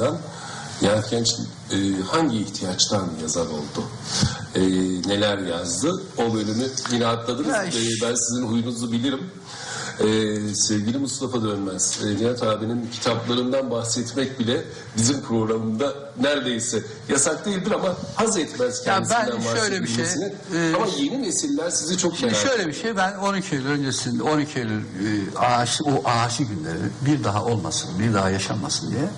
yazarlardan. Genç e, hangi ihtiyaçtan yazar oldu? E, neler yazdı? O bölümü yine atladınız. Ya E, ben sizin huyunuzu bilirim. E, sevgili Mustafa Dönmez, e, Nihat abinin kitaplarından bahsetmek bile bizim programında neredeyse yasak değildir ama haz etmez Ya kendisinden ben şöyle bir şey, e, ama yeni nesiller sizi çok merak şöyle bir şey ben 12 Eylül öncesinde 12 Eylül e, anarşi, o anarşi günleri bir daha olmasın, bir daha yaşanmasın diye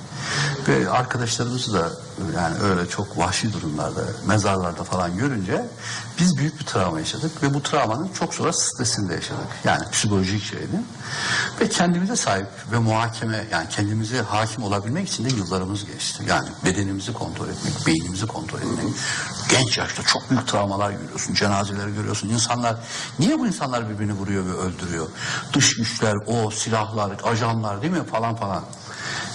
ve arkadaşlarımızı da yani öyle çok vahşi durumlarda, mezarlarda falan görünce biz büyük bir travma yaşadık ve bu travmanın çok sonra stresinde yaşadık. Yani psikolojik şeydi. Ve kendimize sahip ve muhakeme yani kendimize hakim olabilmek için de yıllarımız geçti. Yani bedenimizi kontrol etmek, beynimizi kontrol etmek. Genç yaşta çok büyük travmalar görüyorsun, cenazeleri görüyorsun. İnsanlar, niye bu insanlar birbirini vuruyor ve öldürüyor? Dış güçler, o silahlar, ajanlar değil mi falan falan.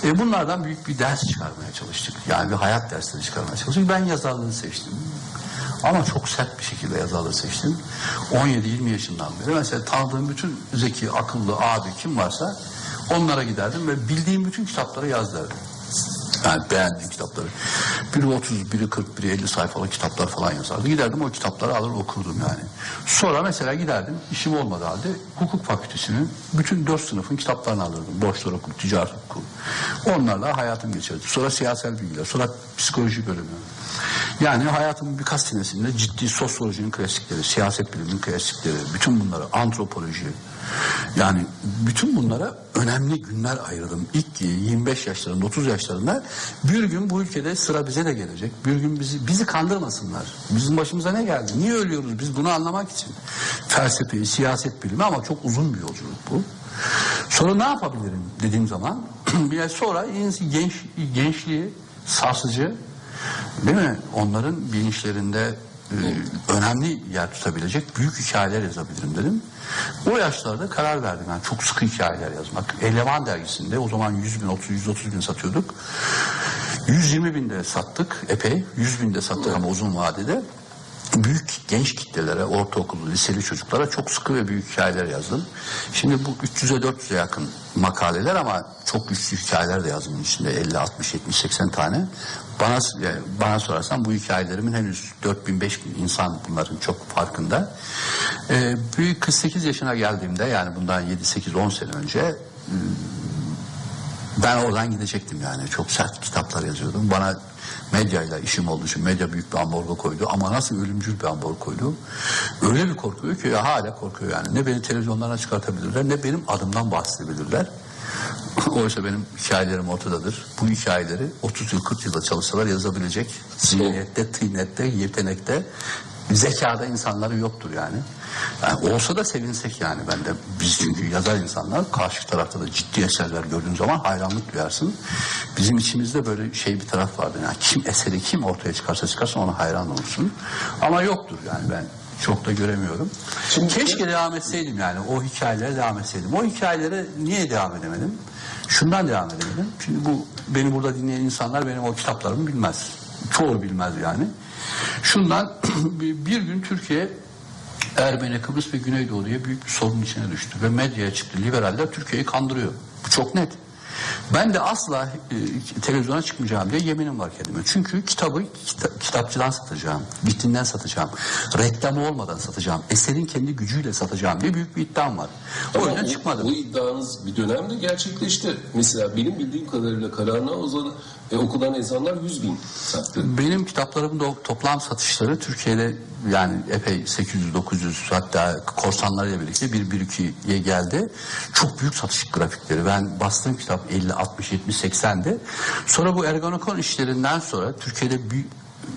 E bunlardan büyük bir ders çıkarmaya çalıştık. Yani bir hayat dersleri çıkarmaya çalıştık. Ben yazarlığı seçtim. Ama çok sert bir şekilde yazarlığı seçtim. 17-20 yaşından beri mesela tanıdığım bütün zeki, akıllı abi kim varsa onlara giderdim ve bildiğim bütün kitapları yazdırdım. Yani beğendiğim kitapları. Biri 30, biri 40, biri 50 sayfalık kitaplar falan yazardı. Giderdim o kitapları alır okurdum yani. Sonra mesela giderdim işim olmadı halde hukuk fakültesinin bütün dört sınıfın kitaplarını alırdım. Borçlar hukuk, ticaret hukuku. Onlarla hayatım geçerdi. Sonra siyasal bilgiler, sonra psikoloji bölümü. Yani hayatımın birkaç senesinde ciddi sosyolojinin klasikleri, siyaset biliminin klasikleri, bütün bunları, antropoloji, yani bütün bunlara önemli günler ayırdım. İlk 25 yaşlarında, 30 yaşlarında bir gün bu ülkede sıra bize de gelecek. Bir gün bizi bizi kandırmasınlar. Bizim başımıza ne geldi? Niye ölüyoruz biz bunu anlamak için? Felsefeyi, siyaset bilimi ama çok uzun bir yolculuk bu. Sonra ne yapabilirim dediğim zaman bir ay sonra genç, gençliği sarsıcı değil mi? Onların bilinçlerinde e, önemli yer tutabilecek büyük hikayeler yazabilirim dedim. O yaşlarda karar verdim yani çok sıkı hikayeler yazmak. Eleman dergisinde o zaman 100 bin, 30, 130 bin satıyorduk. 120 binde sattık epey. 100 binde sattık ama uzun vadede. Büyük genç kitlelere, ortaokul, liseli çocuklara çok sıkı ve büyük hikayeler yazdım. Şimdi bu 300'e 400'e yakın makaleler ama çok güçlü hikayeler de yazdım içinde 50, 60, 70, 80 tane. Bana bana sorarsan bu hikayelerimin henüz 4000 5000 insan bunların çok farkında. Ee, büyük 48 yaşına geldiğimde yani bundan 7 8 10 sene önce ben oradan gidecektim yani. Çok sert kitaplar yazıyordum. Bana medyayla işim olduğu için medya büyük bir ambargo koydu. Ama nasıl ölümcül bir ambargo koydu. Öyle bir korkuyor ki ya hala korkuyor yani. Ne beni televizyonlara çıkartabilirler ne benim adımdan bahsedebilirler. Oysa benim hikayelerim ortadadır. Bu hikayeleri 30 yıl 40 yılda çalışsalar yazabilecek zihniyette, tıynette, yetenekte, zekada insanları yoktur yani. yani. Olsa da sevinsek yani ben de. Biz çünkü yazar insanlar karşı tarafta da ciddi eserler gördüğün zaman hayranlık duyarsın. Bizim içimizde böyle şey bir taraf vardır. Yani kim eseri kim ortaya çıkarsa çıkarsa ona hayran olursun. Ama yoktur yani ben çok da göremiyorum. Şimdi- Keşke devam etseydim yani o hikayelere devam etseydim. O hikayelere niye devam edemedim? Şundan devam edemedim. Çünkü bu beni burada dinleyen insanlar benim o kitaplarımı bilmez. Çoğu bilmez yani. Şundan bir gün Türkiye Ermeni, Kıbrıs ve Güneydoğu diye büyük bir sorunun içine düştü. Ve medyaya çıktı. Liberaller Türkiye'yi kandırıyor. Bu çok net. Ben de asla e, televizyona çıkmayacağım diye yeminim var kendime. Çünkü kitabı kita- kitapçıdan satacağım, bittinden satacağım, reklamı olmadan satacağım, eserin kendi gücüyle satacağım diye büyük bir iddiam var. O yüzden bu- çıkmadım. Bu iddianız bir dönemde gerçekleşti. Mesela benim bildiğim kadarıyla Karahan'a Ozan'ı e, okunan insanlar 100 bin sattı. Benim kitaplarımın da toplam satışları Türkiye'de yani epey 800-900 hatta korsanlarla birlikte 1-1-2'ye geldi. Çok büyük satış grafikleri. Ben bastığım kitap 50, 60, 70, 80'di. Sonra bu Ergonokon işlerinden sonra Türkiye'de bir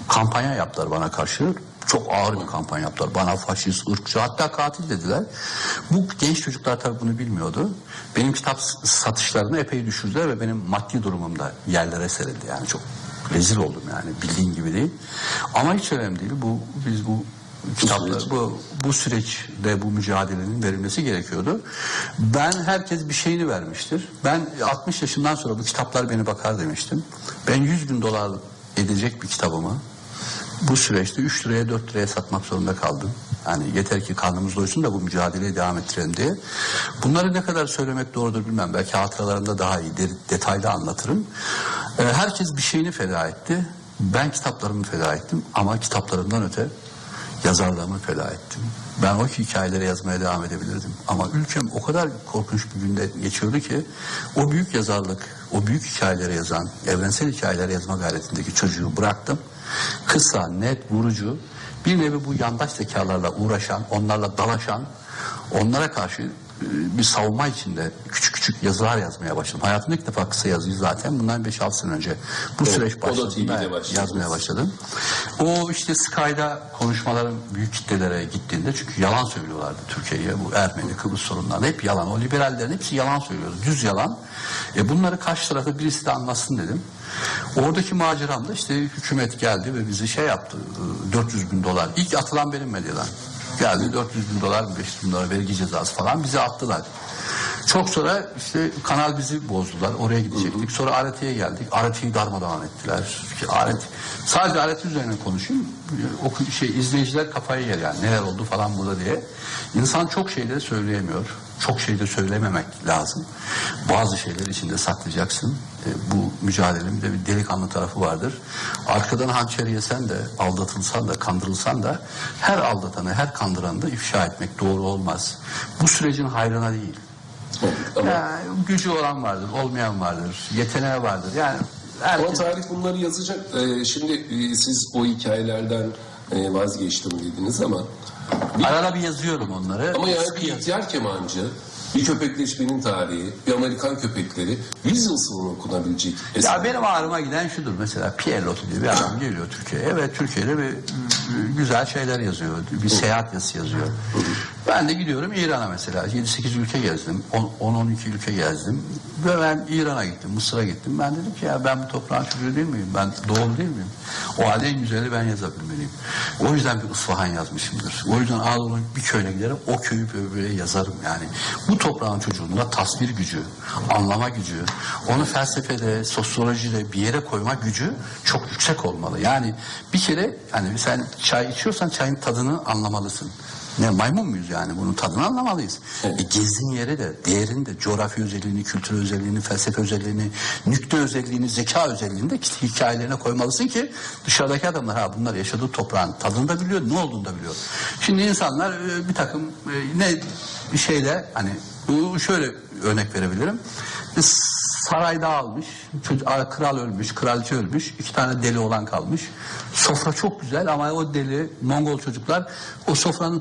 kampanya yaptılar bana karşı. Çok ağır bir kampanya yaptılar. Bana faşist, ırkçı hatta katil dediler. Bu genç çocuklar tabii bunu bilmiyordu. Benim kitap satışlarını epey düşürdüler ve benim maddi durumum da yerlere serildi. Yani çok rezil oldum yani bildiğin gibi değil. Ama hiç önemli değil. Bu biz bu kitaplar süreç. bu bu süreçte bu mücadelenin verilmesi gerekiyordu. Ben herkes bir şeyini vermiştir. Ben 60 yaşından sonra bu kitaplar beni bakar demiştim. Ben 100 bin dolar edecek bir kitabımı bu süreçte 3 liraya 4 liraya satmak zorunda kaldım. Yani yeter ki karnımız doysun da bu mücadeleye devam ettirelim diye. Bunları ne kadar söylemek doğrudur bilmem. Belki hatıralarımda daha iyi de- detaylı anlatırım. Ee, herkes bir şeyini feda etti. Ben kitaplarımı feda ettim ama kitaplarımdan öte yazarlığımı feda ettim. Ben o hikayeleri yazmaya devam edebilirdim. Ama ülkem o kadar korkunç bir günde geçiyordu ki o büyük yazarlık, o büyük hikayeleri yazan, evrensel hikayeleri yazma gayretindeki çocuğu bıraktım. Kısa, net, vurucu, bir nevi bu yandaş zekalarla uğraşan, onlarla dalaşan, onlara karşı bir savunma içinde küçük küçük yazılar yazmaya başladım. Hayatımda ilk defa kısa yazıyı zaten bundan 5-6 sene önce bu Evet, süreç başladığında yazmaya başladım. O işte Sky'da konuşmaların büyük kitlelere gittiğinde çünkü yalan söylüyorlardı Türkiye'ye bu Ermeni Kıbrıs sorunlarında hep yalan. O liberallerin hepsi yalan söylüyordu. Düz yalan. E bunları karşı tarafta birisi de anlatsın dedim. Oradaki maceramda işte hükümet geldi ve bizi şey yaptı. e, 400 bin dolar. İlk atılan benim medyadan. Geldi 400 bin dolar, 500 bin dolar vergi cezası falan bizi attılar. Çok sonra işte kanal bizi bozdular. Oraya gidecektik. Sonra ART'ye geldik. ART'yi darmadağın ettiler. ART, sadece ART üzerine konuşayım. O şey izleyiciler kafayı yer yani. Neler oldu falan burada diye. İnsan çok şeyleri söyleyemiyor. Çok şey de söylememek lazım. Bazı şeyleri içinde saklayacaksın. E, bu mücadelenin de bir delikanlı tarafı vardır. Arkadan hançer yesen de, aldatılsan da, kandırılsan da her aldatanı, her kandıranı da ifşa etmek doğru olmaz. Bu sürecin hayrına değil. Ama, gücü olan vardır, olmayan vardır, yeteneği vardır. Yani ama herkes... tarih bunları yazacak. Ee, şimdi e, siz o hikayelerden e, vazgeçtim dediniz ama Arada bir yazıyorum onları. ama yani bir ihtiyar kemancı, bir köpekleşmenin tarihi, bir Amerikan köpekleri yüz yıl sonra okunabilecek eser. Ya benim ağrıma giden şudur mesela Pierre Loti diye bir adam geliyor Türkiye'ye ve Türkiye'de bir, bir güzel şeyler yazıyor. Bir seyahat yazısı yazıyor. Ben de gidiyorum İran'a mesela. 7-8 ülke gezdim. 10-12 ülke gezdim. Ve ben İran'a gittim, Mısır'a gittim. Ben dedim ki ya ben bu toprağın çocuğu değil miyim? Ben doğulu değil miyim? O halde en güzeli ben yazabilmeliyim. O yüzden bir Isfahan yazmışımdır. O yüzden Anadolu'nun bir köyüne giderim. O köyü böyle, yazarım yani. Bu toprağın çocuğunda tasvir gücü, anlama gücü, onu felsefede, sosyolojide bir yere koyma gücü çok yüksek olmalı. Yani bir kere hani sen çay içiyorsan çayın tadını anlamalısın. Ne maymun muyuz yani bunun tadını anlamalıyız. E, gezdiğin yere de değerini de coğrafya özelliğini, kültür özelliğini, felsefe özelliğini, nükte özelliğini, zeka özelliğini de hikayelerine koymalısın ki dışarıdaki adamlar ha bunlar yaşadığı toprağın tadını da biliyor, ne olduğunu da biliyor. Şimdi insanlar e, bir takım e, ne bir şeyle hani şöyle örnek verebilirim. Bir Saray dağılmış, çocuk, kral ölmüş, kraliçe ölmüş, iki tane deli olan kalmış. Sofra çok güzel ama o deli Mongol çocuklar o sofranın